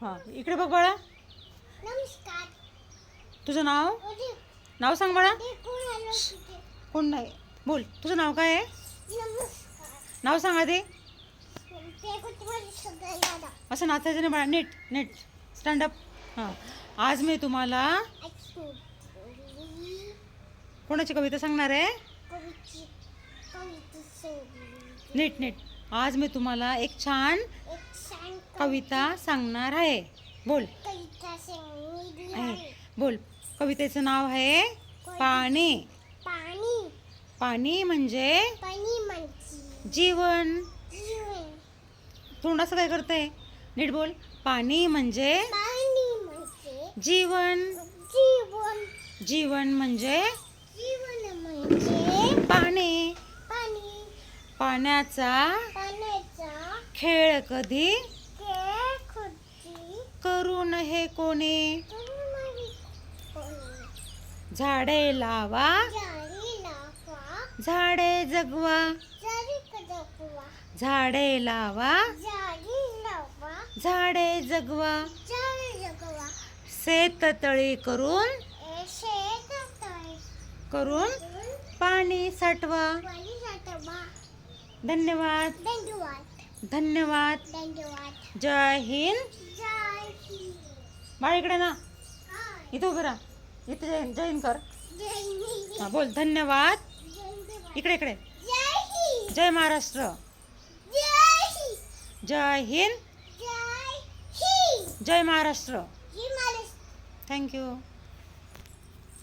हां इकडे बघ बाळा. नमस्कार. तुझं नाव? नाव सांग बाळा. कोण नाही. बोल तुझं नाव काय आहे? नाव सांगा ते असं नाचायचं नाही बाळा. नीट नीट. स्टँडअप हां. आज मी तुम्हाला कोणाची कविता सांगणार आहे? नीट नीट. आज मी तुम्हाला एक छान कविता सांगणार आहे. बोल. आहे. आहे. बोल. कवितेचं नाव आहे पाणी. पाणी. पाणी म्हणजे म्हणजे जीवन. जीवन. तोंड असं काय करतंय? नीट बोल. पाणी म्हणजे म्हणजे जीवन. जीवन. जीवन म्हणजे जीवन म्हणजे पाणी. पाणी. पाण्याचा खेळ कधी खुर्ची करू नये कोणी? झाडे लावा. झाडे जगवा. झाडे लावा. झाडे जगवा. शेततळी करून शेत तळे करून पाणी साठवा. पाणी साठवा धन्यवाद. धन्यवाद. धन्यवाद. जय हिंद. बाळ इकडे ना. इथं उभं राहा. इथे जय हिंद कर. हा बोल धन्यवाद. इकडे इकडे. जय महाराष्ट्र. जय हिंद. जय महाराष्ट्र. Thank you